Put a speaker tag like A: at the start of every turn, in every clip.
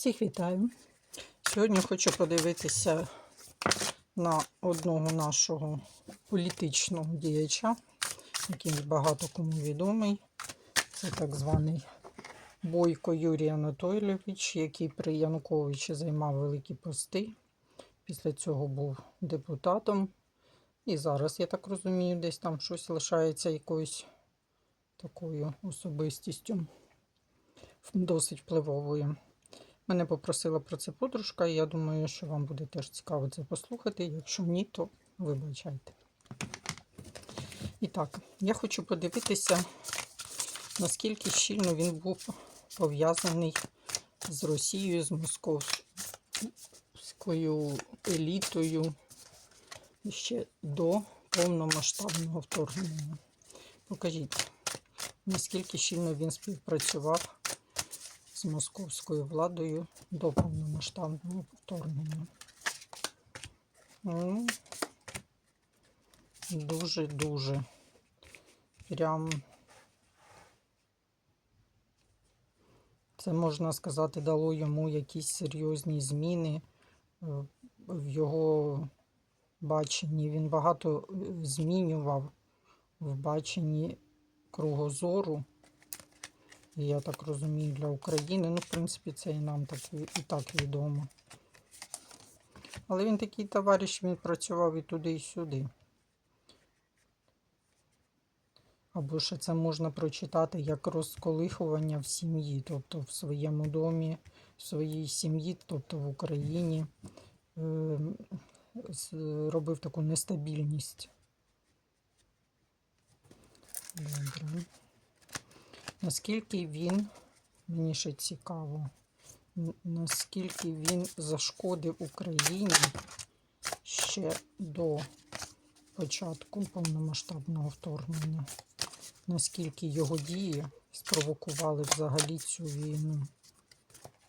A: Всіх вітаю. Сьогодні хочу подивитися на одного нашого політичного діяча, який багато кому відомий. Це так званий Бойко Юрій Анатолійович, який при Януковичі займав великі пости. Після цього був депутатом. І зараз, я так розумію, десь там щось лишається якоюсь такою особистістю досить впливовою. Мене попросила про це подружка, і я думаю, що вам буде теж цікаво це послухати. Якщо ні, то вибачайте. І так, я хочу подивитися, наскільки щільно він був пов'язаний з Росією, з московською елітою ще до повномасштабного вторгнення. Покажіть, наскільки щільно він співпрацював з московською владою до повномасштабного вторгнення. Ну, Дуже-дуже. Прям це, можна сказати, дало йому якісь серйозні зміни е, в його баченні. Він багато е, змінював в баченні кругозору. Я так розумію, для України. Ну, в принципі, це і нам так, і так відомо. Але він такий товариш, він працював і туди, і сюди. Або ще це можна прочитати як розколихування в сім'ї, тобто в своєму домі, в своїй сім'ї, тобто в Україні, е, робив таку нестабільність. Добре. Наскільки він, мені ще цікаво, наскільки він зашкодив Україні ще до початку повномасштабного вторгнення, наскільки його дії спровокували взагалі цю війну?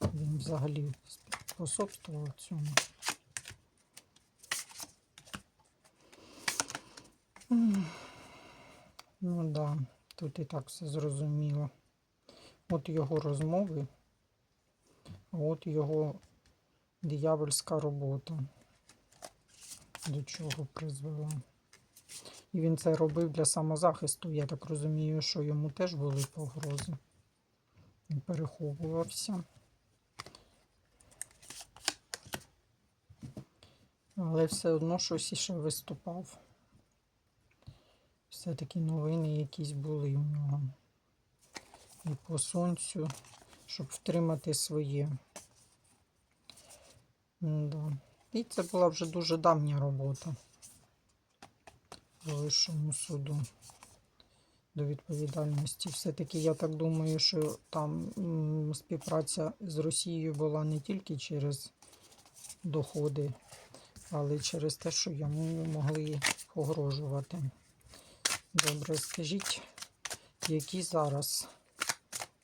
A: Він взагалі способствував цьому. Ну. Да. Тут і так все зрозуміло. От його розмови, от його диявольська робота, до чого призвела. І він це робив для самозахисту. Я так розумію, що йому теж були погрози. Він переховувався. Але все одно щось іще виступав все-таки новини якісь були у нього. І по сонцю, щоб втримати своє. Да. І це була вже дуже давня робота по вищому суду до відповідальності. Все-таки я так думаю, що там співпраця з Росією була не тільки через доходи, але через те, що йому могли погрожувати. Добре, скажіть, які зараз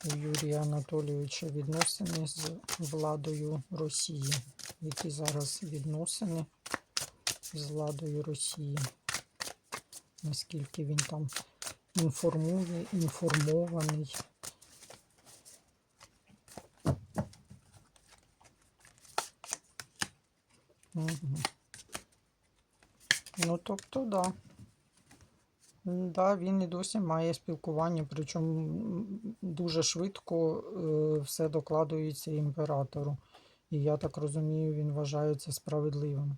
A: у Юрія Анатолійовича відносини з владою Росії? Які зараз відносини з владою Росії? Наскільки він там інформує, інформований? Ну, тобто. Да. Да, він і досі має спілкування, причому дуже швидко е, все докладується імператору. І я так розумію, він вважає це справедливим.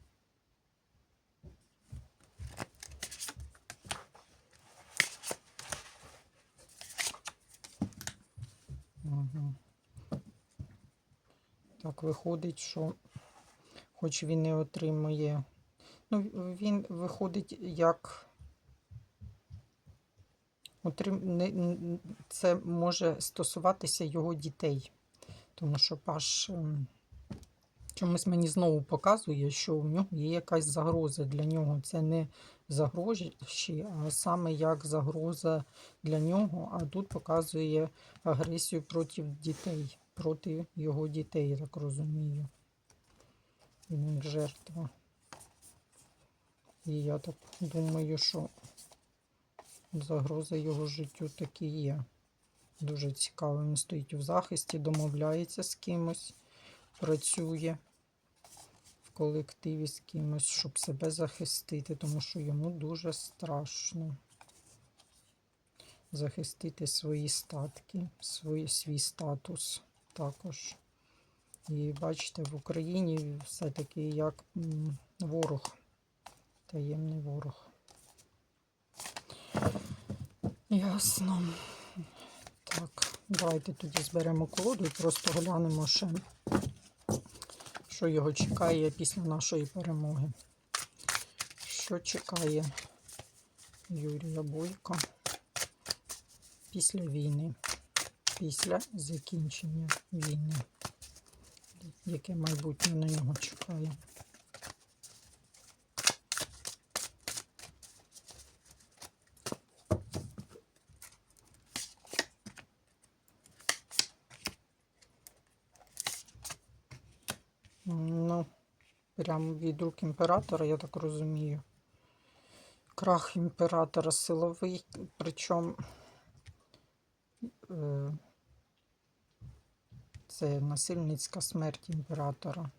A: Угу. Так, виходить, що хоч він не отримує, ну, він виходить як це може стосуватися його дітей. Тому що Паш ем, чомусь мені знову показує, що в нього є якась загроза для нього. Це не загрожі, а саме як загроза для нього. А тут показує агресію проти дітей, проти його дітей, я так розумію. Він як жертва. І я так думаю, що загроза його життю таки є. Дуже цікаво. Він стоїть у захисті, домовляється з кимось. працює в колективі з кимось, щоб себе захистити, тому що йому дуже страшно захистити свої статки, свій, свій статус також. І бачите, в Україні все-таки як ворог, таємний ворог. Ясно. Так, давайте тоді зберемо колоду і просто глянемо ще, що його чекає після нашої перемоги. Що чекає Юрія Бойка після війни, після закінчення війни? Яке майбутнє на нього чекає? Ну, прямо від рук імператора, я так розумію. Крах імператора силовий, причому е, це насильницька смерть імператора.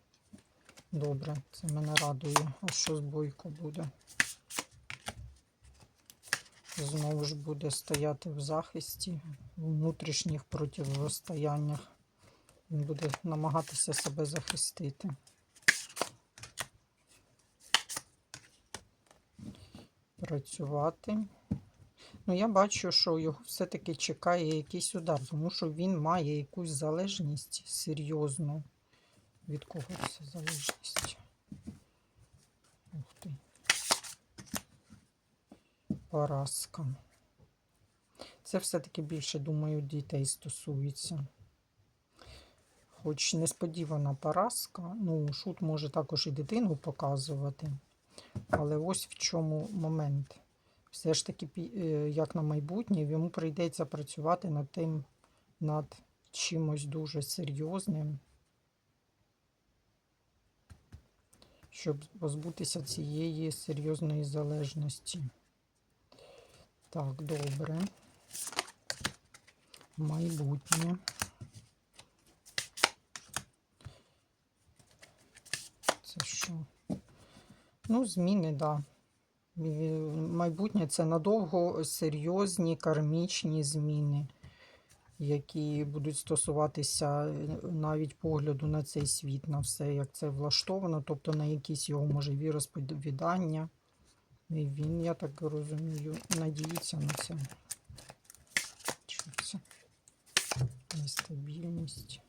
A: Добре, це мене радує. А що з бойко буде? Знову ж буде стояти в захисті, в внутрішніх протистояннях. Він буде намагатися себе захистити. Працювати. Ну, я бачу, що його все-таки чекає якийсь удар, тому що він має якусь залежність серйозну. Від кого це залежність? Ух ти. Поразка. Це все-таки більше, думаю, дітей стосується. Хоч несподівана поразка, ну, шут може також і дитину показувати. Але ось в чому момент. Все ж таки, е, як на майбутнє, йому прийдеться працювати над тим, над чимось дуже серйозним, щоб позбутися цієї серйозної залежності. Так, добре. Майбутнє. Це що? Ну, зміни, так. Да. Майбутнє це надовго серйозні кармічні зміни, які будуть стосуватися е, навіть погляду на цей світ, на все, як це влаштовано, тобто на якісь його може віросповідання. І він, я так розумію, надіється на це. Що це? Нестабільність.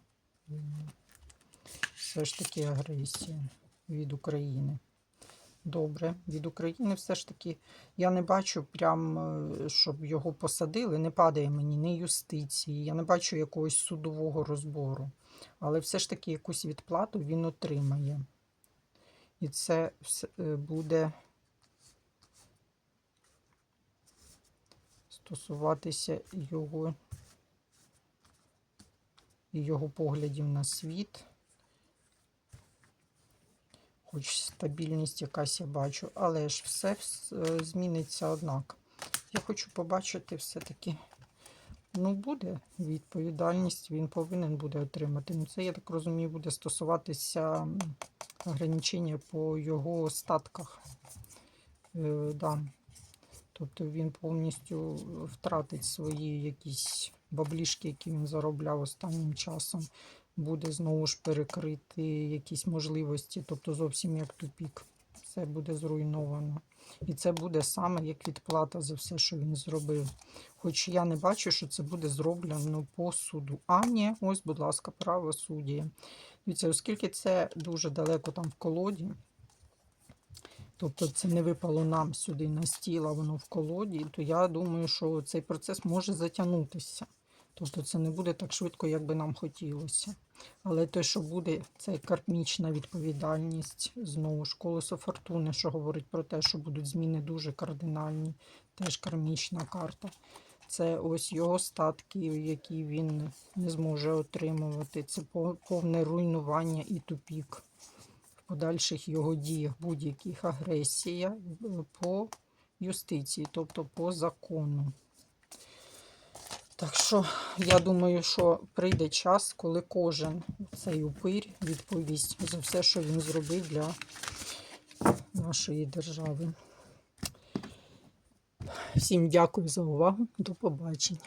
A: Все ж таки агресія від України. Добре, від України все ж таки я не бачу прям, е, щоб його посадили. Не падає мені ні юстиції, я не бачу якогось судового розбору. Але все ж таки якусь відплату він отримає. І це е, буде стосуватися його і його поглядів на світ. Хоч стабільність якась я бачу, але ж все е, зміниться однак. Я хочу побачити все-таки, ну, буде відповідальність, він повинен буде отримати. Ну, це, я так розумію, буде стосуватися ограничення по його статках. Е, да. Тобто він повністю втратить свої якісь баблішки, які він заробляв останнім часом буде знову ж перекрити якісь можливості, тобто зовсім як тупік. Все буде зруйновано. І це буде саме як відплата за все, що він зробив. Хоч я не бачу, що це буде зроблено по суду. А, ні, ось, будь ласка, правосуддя. Дивіться, оскільки це дуже далеко там в колоді, тобто це не випало нам сюди на стіл, а воно в колоді, то я думаю, що цей процес може затягнутися. Тобто це не буде так швидко, як би нам хотілося. Але те, що буде, це кармічна відповідальність. Знову ж колесо фортуни, що говорить про те, що будуть зміни дуже кардинальні, теж кармічна карта. Це ось його статки, які він не зможе отримувати. Це повне руйнування і тупік в подальших його діях, будь-яких агресія е, по юстиції, тобто по закону. Так що я думаю, що прийде час, коли кожен цей упир відповість за все, що він зробив для нашої держави. Всім дякую за увагу. До побачення.